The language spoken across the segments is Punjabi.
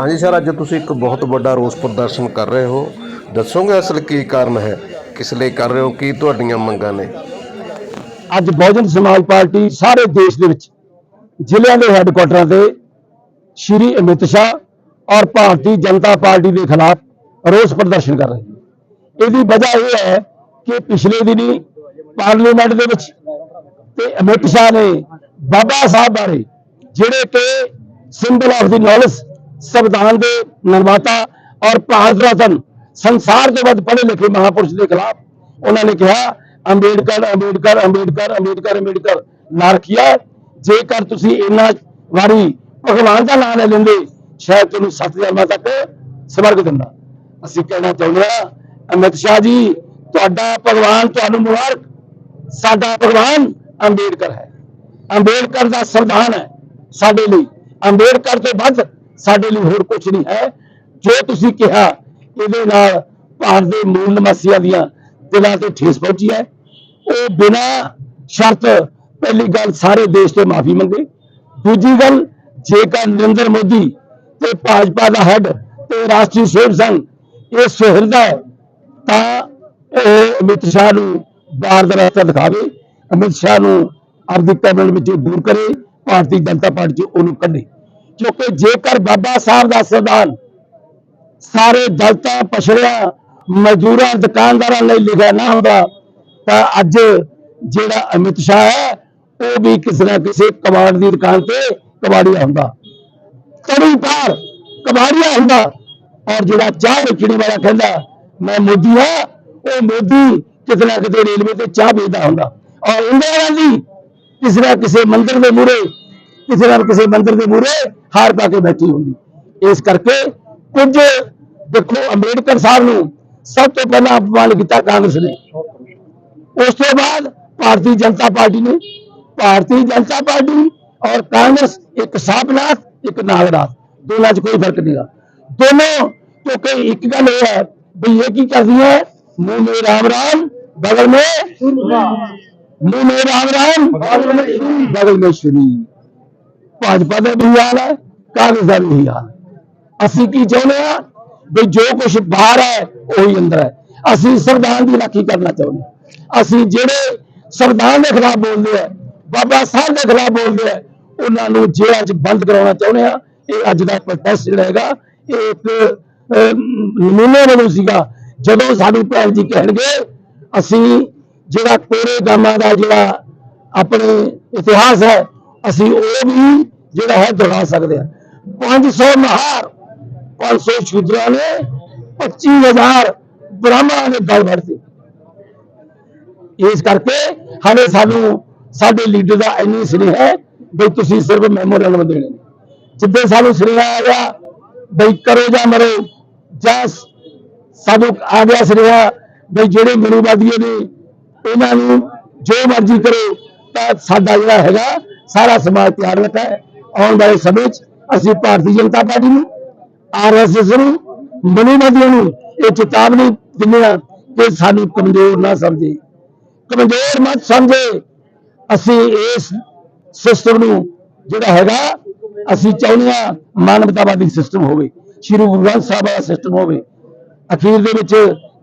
ਹਾਂਜੀ ਸਰ, ਅੱਜ ਤੁਸੀਂ ਇੱਕ ਬਹੁਤ ਵੱਡਾ ਰੋਸ ਪ੍ਰਦਰਸ਼ਨ ਕਰ ਰਹੇ ਹੋ। ਦੱਸੋਗੇ ਅਸਲ ਕੀ ਕਾਰਨ ਹੈ? ਕਿਸ ਲਈ ਕਰ ਰਹੇ ਹੋ? ਕੀ ਤੁਹਾਡੀਆਂ ਮੰਗਾਂ ਨੇ? ਅੱਜ ਬਹੁਜਨ ਸਮਾਜ ਪਾਰਟੀ ਸਾਰੇ ਦੇਸ਼ ਦੇ ਵਿੱਚ ਜ਼ਿਲ੍ਹਿਆਂ ਦੇ ਹੈੱਡਕੁਆਟਰਾਂ ਤੇ ਸ਼੍ਰੀ ਅਮਿਤ ਸ਼ਾਹ ਔਰ ਭਾਰਤੀ ਜਨਤਾ ਪਾਰਟੀ ਦੇ ਖਿਲਾਫ ਰੋਸ ਪ੍ਰਦਰਸ਼ਨ ਕਰ ਰਹੀ ਹੈ ਇਹਦੀ ਵਜ੍ਹਾ ਇਹ ਹੈ ਕਿ ਪਿਛਲੇ ਦਿਨੀ ਪਾਰਲੀਮੈਂਟ ਦੇ ਵਿੱਚ ਤੇ ਅਮਿਤ ਸ਼ਾਹ ਨੇ ਬਾਬਾ ਸਾਹਿਬ ਬਾਰੇ ਜਿਹੜੇ ਕਿ ਸਿੰਬਲ ਆਫ ਦੀ ਨੌਲੇਜ ਸੰਵਿਧਾਨ ਦੇ ਨਿਰਮਾਤਾ ਔਰ ਭਾਰਤ ਰਤਨ ਸੰਸਾਰ ਦੇ ਵੱਧ ਪੜ੍ਹੇ ਲਿਖੇ ਮਹਾਪੁਰਸ਼ ਦੇ ਖਿਲਾਫ ਉਹਨਾਂ ਨੇ ਕਿਹਾ, ਅੰਬੇਡਕਰ ਅੰਬੇਡਕਰ ਅੰਬੇਡਕਰ ਅੰਬੇਡਕਰ ਅੰਬੇਡਕਰ। ਨਾਂ ਜੇਕਰ ਤੁਸੀਂ ਇੰਨਾ ਵਾਰੀ ਭਗਵਾਨ ਦਾ ਨਾਮ ਲੈ ਲੈਂਦੇ, ਸ਼ਾਇਦ ਤੁਹਾਨੂੰ ਸੱਤ ਜਨਮਾਂ ਤੱਕ ਸਵਰਗ ਦਿੰਦਾ। ਅਸੀਂ ਕਹਿਣਾ ਚਾਹੁੰਦੇ ਹਾਂ, ਅਮਿਤ ਸ਼ਾਹ ਜੀ, ਤੁਹਾਡਾ ਭਗਵਾਨ ਤੁਹਾਨੂੰ ਮੁਬਾਰਕ। ਸਾਡਾ ਭਗਵਾਨ ਅੰਬੇਡਕਰ ਹੈ। ਅੰਬੇਡਕਰ ਦਾ ਸੰਵਿਧਾਨ ਹੈ ਸਾਡੇ ਲਈ। ਅੰਬੇਡਕਰ ਤੋਂ ਵੱਧ ਸਾਡੇ ਲਈ ਹੋਰ ਕੁਝ ਨਹੀਂ ਹੈ। ਜੋ ਤੁਸੀਂ ਕਿਹਾ, ਇਹਦੇ ਨਾਲ ਭਾਰਤ ਦੇ ਮੂਲ ਨਿਵਾਸੀਆਂ ਦੀਆਂ ਦਿਲਾਂ ਤੇ ਠੇਸ ਪਹੁੰਚੀ ਹੈ। ਉਹ ਬਿਨਾਂ ਸ਼ਰਤ ਪਹਿਲੀ ਗੱਲ ਸਾਰੇ ਦੇਸ਼ ਤੋਂ ਮਾਫੀ ਮੰਗੇ। ਦੂਜੀ ਗੱਲ, ਜੇਕਰ ਨਰਿੰਦਰ ਮੋਦੀ ਤੇ ਭਾਜਪਾ ਦਾ ਹੈੱਡ ਤੇ ਰਾਸ਼ਟਰੀ ਸੇਵਕ ਸੰਘ ਇਹ ਸੁਹਿਰਦਾ ਹੈ, ਤਾਂ ਇਹ ਅਮਿਤ ਸ਼ਾਹ ਨੂੰ ਬਾਹਰ ਦਾ ਰਸਤਾ ਦਿਖਾਵੇ। ਅਮਿਤ ਸ਼ਾਹ ਨੂੰ ਆਪਦੀ ਕੈਬਨਿਟ ਵਿੱਚ ਦੂਰ ਕਰੇ, ਭਾਰਤੀ ਜਨਤਾ ਪਾਰਟੀ ਚ ਉਹਨੂੰ ਕੱਢੇ। ਕਿਉਂਕਿ ਜੇਕਰ ਬਾਬਾ ਸਾਹਿਬ ਦਾ ਸੰਵਿਧਾਨ ਸਾਰੇ ਦਲਤਾਂ, ਪਛੜਿਆ, ਮਜ਼ਦੂਰਾਂ, ਦੁਕਾਨਦਾਰਾਂ ਲਈ ਲਿਖਿਆ ਨਾ ਹੁੰਦਾ, ਤਾਂ ਅੱਜ ਜਿਹੜਾ ਅਮਿਤ ਸ਼ਾਹ ਹੈ, ਉਹ ਵੀ ਕਿਸੇ ਨਾ ਕਿਸੇ ਕਬਾੜ ਦੀ ਦੁਕਾਨ ਤੇ ਕਬਾੜੀਆ ਹੁੰਦਾ। ਕੜੀ ਪਾਰ ਕਬਾੜੀਆ ਹੁੰਦਾ। ਔਰ ਜਿਹੜਾ ਚਾਹ ਵੇਚਣ ਵਾਲਾ ਕਹਿੰਦਾ, ਮੈਂ ਮੋਦੀ ਹਾਂ, ਉਹ ਮੋਦੀ ਕਿਤੇ ਨਾ ਕਿਤੇ ਰੇਲਵੇ ਤੇ ਚਾਹ ਵੇਚਦਾ ਹੁੰਦਾ। ਔਰ ਇੰਦਰਾ ਗਾਂਧੀ ਕਿਸੇ ਨਾ ਕਿਸੇ ਮੰਦਿਰ ਦੇ ਮੂਹਰੇ, ਕਿਸੇ ਨਾ ਕਿਸੇ ਮੰਦਿਰ ਦੇ ਮੂਹਰੇ हार पा के बैठी होंगी इस करके कुछ देखो अंबेडकर साहब ने सब तो पहला अपमान किया कांग्रेस ने। उस तो बाद भारतीय जनता पार्टी ने भारतीय जनता पार्टी और कांग्रेस एक साबनाथ एक नागनाथ दोनों च कोई फ़र्क नहीं दोनों क्योंकि तो एक गल है भैया की कर दी है। मुँह में राम राम बगल में मुँह में राम राम बगल में श्री बगल में श्री ਭਾਜਪਾ ਦਾ ਵੀ ਹਾਲ ਹੈ ਕਾਂਗਰਸ ਦਾ ਵੀ ਹਾਲ ਅਸੀਂ ਕੀ ਚਾਹੁੰਦੇ ਆ ਵੀ ਜੋ ਕੁਝ ਬਾਹਰ ਹੈ ਉਹੀ ਅੰਦਰ ਹੈ। ਅਸੀਂ ਸੰਵਿਧਾਨ ਦੀ ਰਾਖੀ ਕਰਨਾ ਚਾਹੁੰਦੇ ਅਸੀਂ ਜਿਹੜੇ ਸੰਵਿਧਾਨ ਦੇ ਖਿਲਾਫ ਬੋਲਦੇ ਆ ਬਾਬਾ ਸਾਹਿਬ ਦੇ ਖਿਲਾਫ ਬੋਲਦੇ ਆ ਉਹਨਾਂ ਨੂੰ ਜੇਲ੍ਹਾਂ 'ਚ ਬੰਦ ਕਰਾਉਣਾ ਚਾਹੁੰਦੇ ਆ ਇਹ ਅੱਜ ਦਾ ਪ੍ਰੋਟੈਸਟ ਜਿਹੜਾ ਹੈਗਾ ਇਹ ਇੱਕ ਅਹ, ਨਮੂਨੇ ਵਜੋਂ ਸੀਗਾ। ਜਦੋਂ ਸਾਨੂੰ ਭੈਣ ਜੀ ਕਹਿਣਗੇ ਅਸੀਂ ਜਿਹੜਾ ਕੋਰੇ ਗਾਮਾਂ ਦਾ ਜਿਹੜਾ ਆਪਣੇ ਇਤਿਹਾਸ ਹੈ ਅਸੀਂ ਉਹ ਵੀ ਜਿਹੜਾ ਹੈ ਦੁਹਰਾ ਸਕਦੇ ਹਾਂ 500 ਮਹਾਰ 500 ਸ਼ੂਦਰਾਂ ਨੇ 25000 ਬ੍ਰਾਹਮਣਾਂ ਨੇ ਗਲ ਵੜਦੇ ਇਸ ਕਰਕੇ ਹਾਲੇ ਸਾਨੂੰ, ਸਾਡੇ ਲੀਡਰ ਦਾ ਇੰਨੀ ਸਨੇਹ ਹੈ ਵੀ ਤੁਸੀਂ ਸਿਰਫ ਮੈਮੋਰੀਅਲ ਦੇਣੇ ਜਿੱਦਾਂ ਸਾਨੂੰ ਸੁਨੇਹਾ ਆ ਗਿਆ ਬਈ ਕਰੋ ਜਾਂ ਮਰੋ, ਜਾਂ ਸਾਨੂੰ ਆ ਗਿਆ ਸੁਨੇਹਾ ਬਈ ਜਿਹੜੇ ਮਨੂਵਾਦੀ ਨੇ ਇਹਨਾਂ ਨੂੰ ਜੋ ਮਰਜ਼ੀ ਕਰੋ, ਤਾਂ ਸਾਡਾ ਜਿਹੜਾ ਹੈਗਾ, ਸਾਰਾ ਸਮਾਜ ਤਿਆਰ ਬੈਠਾ ਹੈ। ਆਉਣ ਵਾਲੇ ਸਮੇਂ 'ਚ ਅਸੀਂ ਭਾਰਤੀ ਜਨਤਾ ਪਾਰਟੀ ਨੂੰ ਆਰਐਸਐਸ ਨੂੰ, ਮਨੂਵਾਦੀਆਂ ਨੂੰ ਇਹ ਚੇਤਾਵਨੀ ਦਿੰਦੇ ਹਾਂ ਕਿ ਸਾਨੂੰ ਕਮਜ਼ੋਰ ਨਾ ਸਮਝੇ। ਕਮਜ਼ੋਰ ਮਤ ਸਮਝੇ, ਅਸੀਂ ਇਸ ਸਿਸਟਮ ਨੂੰ ਜਿਹੜਾ ਹੈਗਾ, ਅਸੀਂ ਚਾਹੁੰਦੇ ਹਾਂ ਮਾਨਵਤਾਵਾਦੀ ਸਿਸਟਮ ਹੋਵੇ, ਸ਼੍ਰੀ ਗੁਰੂ ਗ੍ਰੰਥ ਸਾਹਿਬ ਵਾਲਾ ਸਿਸਟਮ ਹੋਵੇ। ਅਖੀਰ ਦੇ ਵਿੱਚ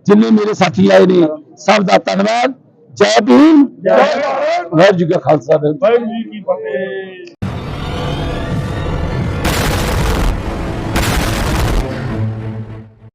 ਜਿੰਨੇ ਮੇਰੇ ਸਾਥੀ ਆਏ ਨੇ, ਸਭ ਦਾ ਧੰਨਵਾਦ। ਜੈ ਭੀਮ, ਜੈ ਭਾਰਤ। ਵਾਹਿਗੁਰੂ ਜੀ ਕਾ ਖਾਲਸਾ, ਵਾਹਿਗੁਰੂ ਜੀ ਕੀ ਫਤਿਹ।